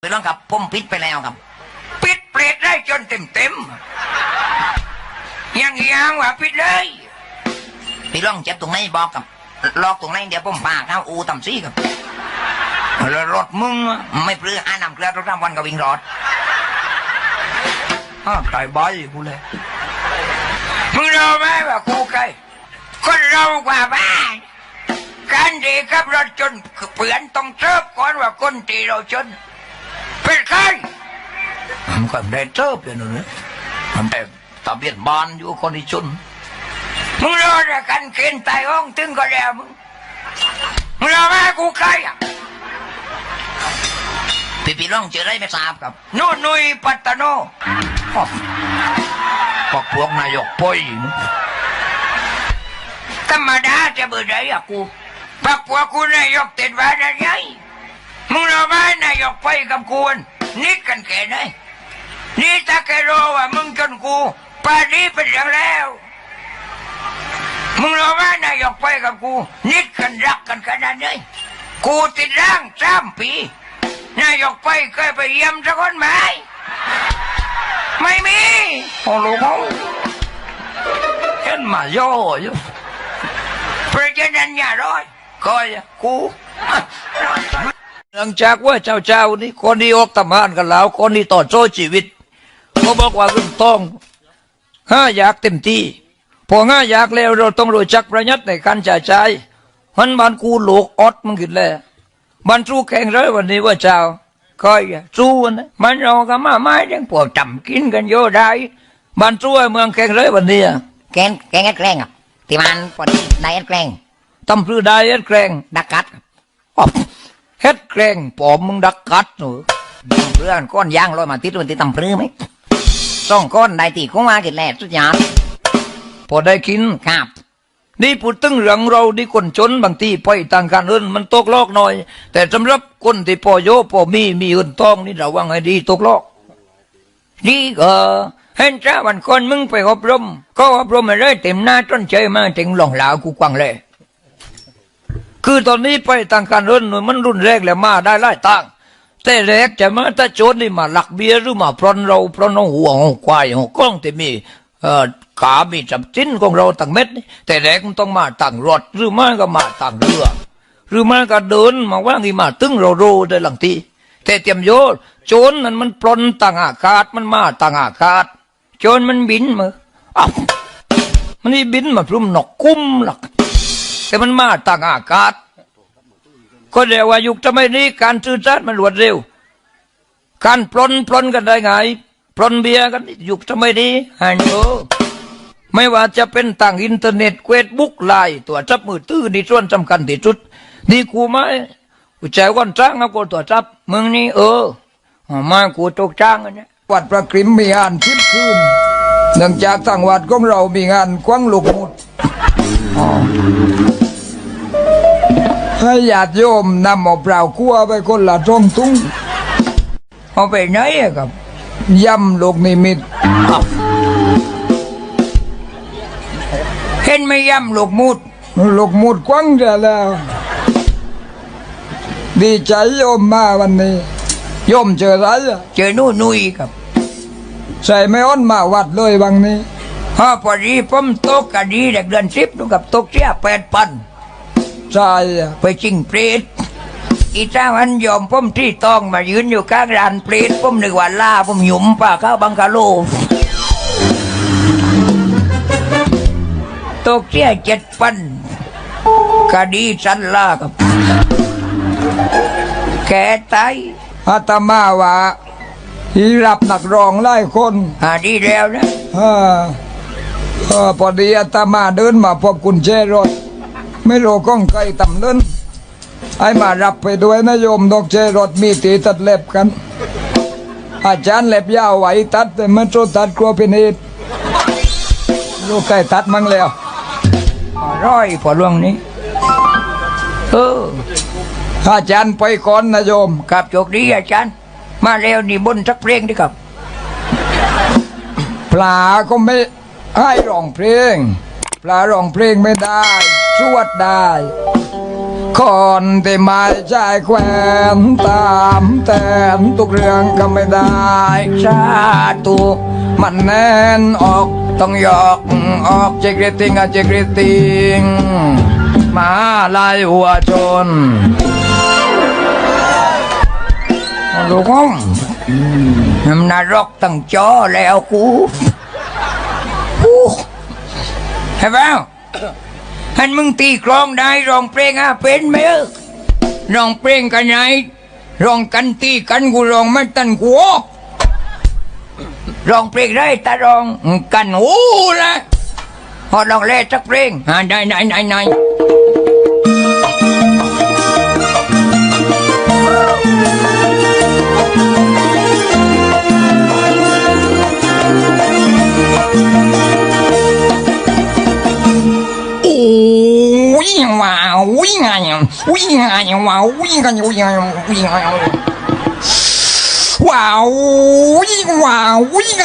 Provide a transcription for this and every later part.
ไปร้องกับผมปิดไปแล้วครับ ปิดเปรตได้จนเต็มเต็มยังยังว่าปิดเลยพี่ร้องเจ็บตรงไหนบอกกับลอกตรงไหนเดี๋ยวผมพาเข้าอูตำซี่ครับแล้วรถมึงไม่ปลืออานำเกลือทุกทำวันกับวิ่งรอดอ้าวตายบอยกูเลยมึงรู้ไหมว่ากูใครคนเรากว่าบ้านการดีกับรถจนเปลือนต้องเทิบก่อนว่าคนตีเราจน เป็นใครผมก็ได้เจอเปลี่ยนเลยผมได้ตะเบียนบานอยู่คนที่ชุนมึงรู้แต่กันเกณฑ์ตายห้องตึงก็แล้วมึงมึงรู้ไหมกูใครอะพี่พี่ร้องเจอได้ไม่ทราบครับนู่นนุยปัตตาโนอ้อพวกพวกนายกป่อยธรรมดาจะเบื่อใจอะกูปักปัวกูนายกติดว่าได้ไง มึงรู้ไหมนายกไปกับกูนนิดกันแค่ไหนนี่ถ้าแกรู้ว่ามึงจนกูป่านนี้เป็นอย่างแล้ว มึงรู้ไหมนายกไปกับกู นิดกันรักกันขนาดไหนกูติดร่างสามปีนายกไปเคยไปเยี่ยมสักคนไหมไม่มีโอ้โหเห็นมาย่อยู่เพราะฉะนั้นอย่าร้อยก้ อยอะกูหลังจากว่าเจ้าเจ้าๆนี่คนที่ออกทำงานกันแล้วคนที่ต่อโซ่ชีวิตเขาบอกว่าคุณต้องห้าอยากเต็มที่พอห้าอยากแล้วเราต้องรู้จักประหยัดในการจ่ายใช้มันบ้านกูโลกอดมันขึ้นแล้วบ้านสู้แข่งเลยวันนี้ว่าเจ้าก้อยอะสู้นะมันเราก็มาไม้ยังพวกจำกินกันโยได้บ้านสู้ไอ้เมืองแข่งเลยวันนี้อะแกงแกงเอ็ดแกล้งอะที่มันพอดีได้เอ็ดแกล้งตำพรือได้เอ็ดแกรงดักกัดอ๊อบ เฮ็ดแกรงปอมมึงดักกัดหนูเพื่อนก้อนย่างลอยมาติดมันติดตำพรือไหมสองก้อนได้ตีของมากินแหล่สุดยอดพอได้กินครับ นี่พูดตึงเรื่องเราที่คนจนบางทีไปต่างกันเอินมันตกลอกหน่อย แต่สำหรับคนที่พอโยพอมีมีเอินทองนี่ระวังให้ดีตกลอกนี่ก็เห็นจ้าวันก่อนมึงไปอบรม ก็อบรมอะไรเต็มหน้าต้นใจมาถึงหลงหลากูกวางเลย คือตอนนี้ไปต่างกันเอินมันรุนแรงแล้วมาได้ไล่ต่างแต่แรกจะมาถ้าโจรนี่มาหลักเบียร์หรือมาปล้นเราปล้นเอาหัวเอาควายเอากล้องที่มีเอ่อขามีจับจิ้นของเราต่างเม็ด แต่แรกมันต้องมาต่างรถหรือม่ก็มาต่างเรือ หรือม่ก็เดินมาว่างีมาตึงเราโรได้หลังทีแต่เตรียมโยโจรนั้นมันปล้นต่างอากาศมันมาต่างอากาศโจรมันบินมาอ้าวมันนี่บินมาพรุ่มนกคุ้มหลัก แต่มันมาต่างอากาศ ก็เรียกว่ายุคสมัยนี้การสื่อสารมันรวดเร็ว การปลนปลนกันได้ไงปลนเบียร์กันยุคสมัยนี้ฮันโอไม่ว่าจะเป็นต่างอินเทอร์เน็ตเฟซบุ๊กไลน์ตัวจับมือตื้อนี่ส่วนสำคัญที่สุดนี่กูไหมกูใจวันจ้างเอากูตัวจับมึงนี่เออเอามากูตกจ้างอันเนี้ยวัดประกริมมีงานชิดคืน เนื่องจากทางวัดของเรามีงานคว้างลูกมุดให้ญาติโยมนำหมอเปล่าคั่วไปคนละท้องตุ้งเอาไปไหนอครับย่ำลูกนิมิตเห็นไม่ย่ำลูกมุดลูกมุดกว้างจะแล้ว ดีใจโยมมาวันนี้โยมเจออะไรเจอนู่นนุยครับ ใส่ไม่อ้อนมาวัดเลยบางนี้ฮะพอดีผมตกกันดีเด็กเดือนสิบนู่นกับตกเสียแปดพันใช่อะไปจิงเปรตอีเจ้ามันยอมผมที่ต้องมายืนอยู่ข้างร้านเปรตผมนึกว่าล่าผมหยุมป่าเข้าบังกะโลตกเสียเจ็ดพันคดีสันล่ากับแกตายอาตมาว่า ฮีรับนักร้องไล่คนหาดีแล้วนะอ่าเออพอดีอาตมาเดินมาพบกุญแจรถไม่รู้ก้องไกลตำเนินไอ้มารับไปด้วยนะโยมดอกเจรถมีตีตัดเล็บกัน อาจารย์เล็บยาวไหวตัดแต่มันโจตัดกลัวเป็นเหตุลูกไก่ตัดมั่งแล้วร้อยพอล่วงนี้ เอออาจารย์ไปก่อนนะโยมครับโชคดีอาจารย์ มาแล้วนี่บนสักเพลงดิครับ ปลาก็ไม่ให้ร้องเพลง ปลาร้องเพลงไม่ได้ สวดได้คนที่ไม่ใช่แควนตามแต่นทุกเรื่องก็ไม่ได้ชาตุมันแน่นออกต้องยอกออกเจกริติงอะเจกริติงมาลายหัวชน ลูกห้องนำนรกตั้งจอแล้วกูกูเห็นเปล่าฮันมึงตีกลองได้ร้องเพลงอะเป็นไหมเออร้องเพลงกันไหนร้องกันตีกันกูร้องไม่ตันกูร้องเพลงได้แต่ร้องกันโอ้ละพอร้องเล่สักเพลงอ่าได้ไหนไหนไหน อ้ยว้าววิ่งไงวิ่งไงว้าววิ่งกันวิ่งไงวิ่งไงว้าววิ่งว้าววิ่งไง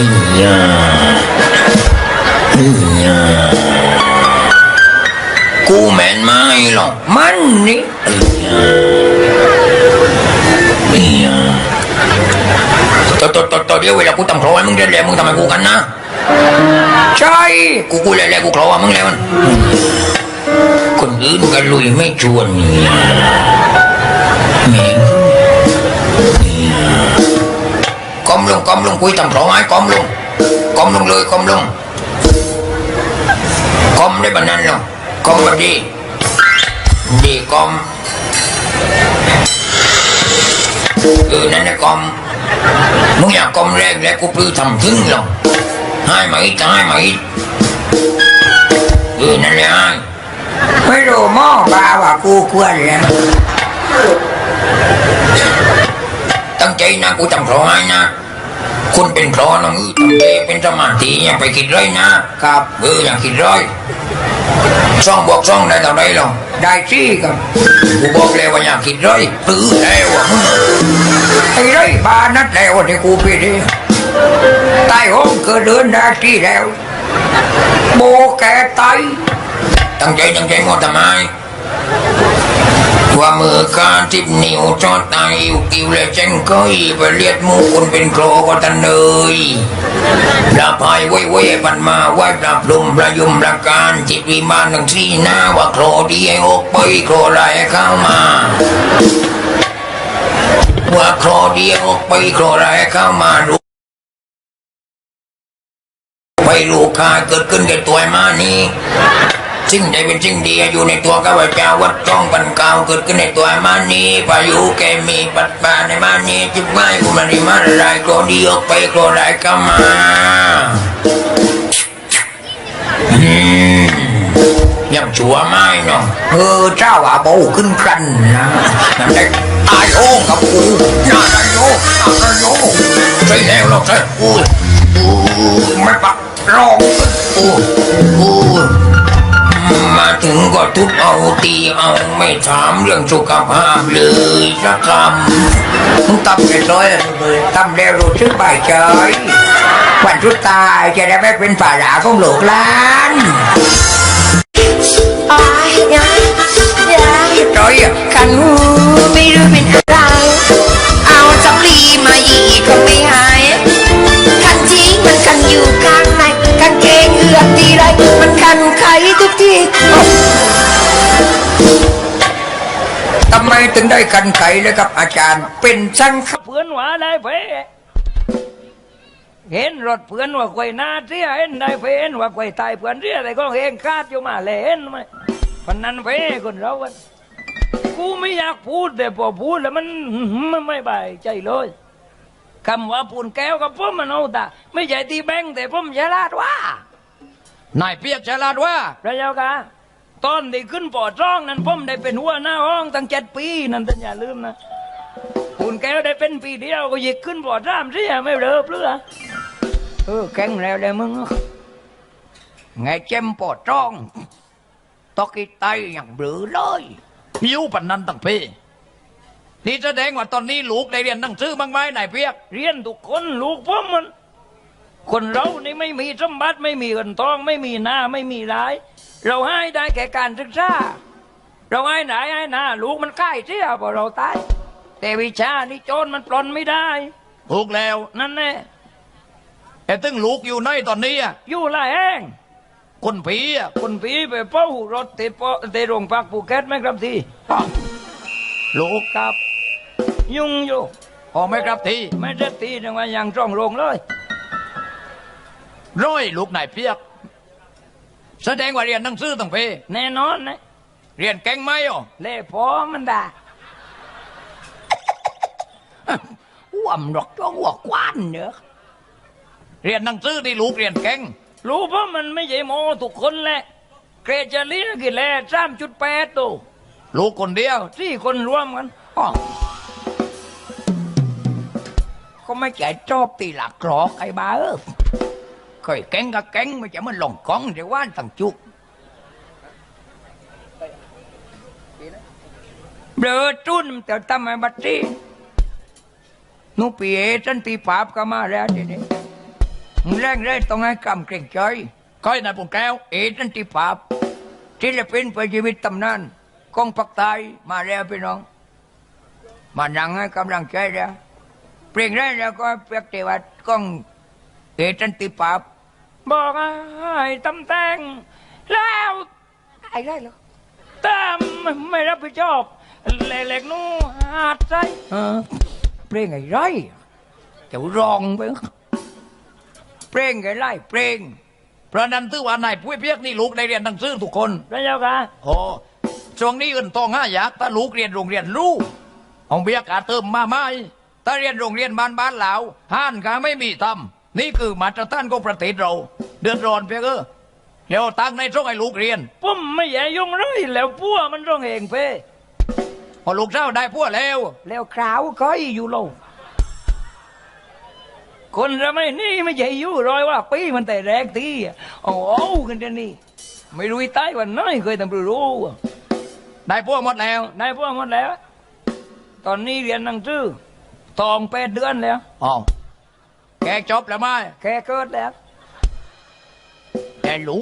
ใช่ครางเปรตได้ใกล้อดแมทนักร้องเสียงตัวน่ารักร้องปะนั้นก็มีกว้างหรอกนักร้องเสียงกูแม่นไม้หรอกมันนี่ต่อต่อต่อต่อเดี๋ยวเวลากูทำโครให้มึงเล่นแล้วมึงทำให้กูกันนะใช่กูกูเล่นแล้วกูโครว่ามึงแล้วมันคนอื่นกันลุยไม่ชวนเนี่ย งก้มลงก้มลงคุยทำโครให้ก้มลงก้มลงเลยก้มลงก้มได้บันนั้นลงก้มมาดีดีก้มเออนั่นแหละก้มมึงอยากกลมแรงแล้วกูปลื้อทำถึงหรอกให้มาอีกให้มาอีกเออนั่นแหละให้ไม่รู้หม้อบาว่ากูควรแล้วตั้งใจนะกูทำครอให้นะ คุณเป็นครอนะมือตั้งใจเป็นสมาธิอย่าไปคิดเลยนะครับเอออย่าคิดเลยซ่องบวกซ่องได้เท่าไรหรอกได้ซี่กับกูบอกแล้วว่าอย่าคิดเลยตื้อแล้วอะมึงไอ้ไรบานัดแล้วที่กูไปดิตายห้องเกิดเดินได้ที่แล้วโบแกตายตั้งใจตั้งใจหมดทำไม ว่ามือกาทิบนิ้วจอดตายอิวกิวและเจงก้อยไปเลียดมูคนเป็นโครก็ตันเลยลาพายไว้ไว้ปันมาไหว้ปลาพลุมปลายุมปลาการจิตวิมานทั้งสี่หน้าว่าโครดีไอ้อกไปโครไรเข้ามาว่าโครดีไอ้อกไปโครไรเข้ามารูไปรู้ค่าเกิดขึ้นแก่ตัวไอ้มานี้ สิ่งใดเป็นสิ่งดีอยู่ในตัวข้าพเจ้าวัดจ้องปันกาวเกิดขึ้นในตัวมานีพายุแกมีปัดป่าในมานีจุดไม้กูมันริมาอะไรโกรดีออกไปโกรได้ก็มาอืมยังชัวไม่เนาะเออเจ้าอาโบขึ้นกันนะนั่นได้ตายโอ้กับกูน่าได้โยน่าได้โยใช่แล้วหรอกใช่อู้อู้ไม่ปักรองอู้อู้มา ถึงก็ทุบเอาตีเอาไม่ถามเรื่องสุขภาพเลยสักคมึงตำเรียบร้อยแล้วเลยตำแล้วรู้สึกบ่ายใจวันสุดตายจะได้ไม่เป็นป่าหลาของโลกล้านอ๋อยังยังร้อยอะขันหูไม่รู้เป็นอะไร เอาสำลีมาอีกก็ไม่ ถึงได้กันไขเลยครับ อาจารย์เป็นช่างครับเพื่อนว่าได้เฟเห็นรถเพื่อนว่าควยหนาเสียเห็นได้เฟเห็นว่าควยตายเพื่อนเสียแต่ก็เห็นคาดอยู่มาเลยเห็นไหมพันนั้นเฟคนเรากันกูไม่อยากพูดแต่พอพูดแล้วมันมันไม่บายใจเลยคำว่าปูนแก้วกับผมมันเอาแต่ไม่ใช่ตีแบงค์แต่ผมฉลาดว่านายเปียกฉลาดว่าพระเจ้าค่ะ ตอนที่ขึ้นปอดร่องนั้นผมได้เป็นหัวหน้าห้องตั้งเจ็ดปีนั่นท่านอย่าลืมนะปูนแก้วได้เป็นปีเดียวก็หยิกขึ้นปอดร่ามเสียไม่เลิกเรือเอออแข็งแล้วเลยมึงไงเจมปอจ้องตอกีไตอย่างเบลือเลยมิวปันนันตั้งเพนี่แสดงว่าตอนนี้ลูกได้เรียนหนังสือบ้างไหมนายเปียก เรียนทุกคนลูกผมมัน คนเรานี่ไม่มีสมบัติไม่มีเงินทองไม่มีหน้าไม่มีราย เราให้ได้แก่การศึกษาเราให้ไหนให้หน้าลูกมันใกล้เสียพอเราตายแต่วิชานี่โจรมันปลนไม่ได้ถูกแล้วนั่นแน่แต่ตึงลูกอยู่ในตอนนี้อะอยู่ละแห้งคนผีอะคนผีไปเป้ารถติดเป้าติดโรงพักภูเก็ตไหมครับทีลูกครับ ยุ่งอยู่พอไหมครับทีไม่ได้ตีนึงว่ายังจ้องโรงเลยร้อยลูกนายเปียก แสดงว่าเรียนหนังสือตั้งเพแน่นอนนะเรียนเก่งไหมอะเล่พอมันด่าอ้วมหรอกจ้องหัวกวานเนอะเรียนหนังสือที่ลูกเรียนเก่งรู้เพราะมันไม่ใช่โมทุกคนแหละเกรดเฉลี่ยกี่แหล่สามจุดแปดตัวลูกคนเดียวสี่คนรวมกันอ๋อก็ไม่ใจชอบตีหลักกรอกไอ้บ้าเออ เคยแก๊งกับแก๊งไม่ใช่มันหลงกองเดี๋ยวว่านสั่งจุกเบลอจุนแต่ทำไมบัตรีนูปีเอจันตีปราบก็มาแล้วทีนี้มึงแรงได้ต้องให้กำเกรงใจก้อยนายปุ่งแก้วเอจันติภาพศิลปินเพื่อชีวิตตำนานกองปักใตายมาแล้วพี่น้อง มานั่งให้กำลังใจแล้วเพลงแรกแล้วก็เปียกเทวัดกองเอจันติภาพ บอกให้ตำแตงแล้วไอ้ได้เหรอตามไม่รับผิดชอบเล็กๆนู้หาดใจเออเพลงไอ้ไรจะร้องไปเพลงไอ้ไรเพลงเพราะนั้นถือว่านายปุ้ยเปียกนี่ลูกได้เรียนหนังสือทุกคนพระเจ้าค่ะโอ้ช่วงนี้อื่นต้องห้าอยากถ้าลูกเรียนโรงเรียนรู้เอาเบียกาเติมมาไหมถ้าเรียนโรงเรียนบ้านบ้านเหลาห้านก็ไม่มีทำ นี่คือมาตรฐานของประเทศเรา เดือดร้อนเพียงเออเดี๋ยวตั้งในช่องให้ลูกเรียนผมไม่อยากยุ่งเลยแล้วพัวมันร้องเองเพ่พอลูกเจ้าได้พวกแล้ว แล้วคราวก็อยู่โลกคนเราไม่นี่ไม่ใช่อยู่รอยว่าปีมันแต่แรกทีอะโอ้โหกันเดี๋ยวนี้ไม่รู้อีใต้วันน้อยเคยทำรู้ได้พวกหมดแล้วนายพวกหมดแล้ว ตอนนี้เรียนหนังสือทองแปดเดือนแล้วอ๋อ แกจบแล้วไหมแกเกิดแล้วแกรู้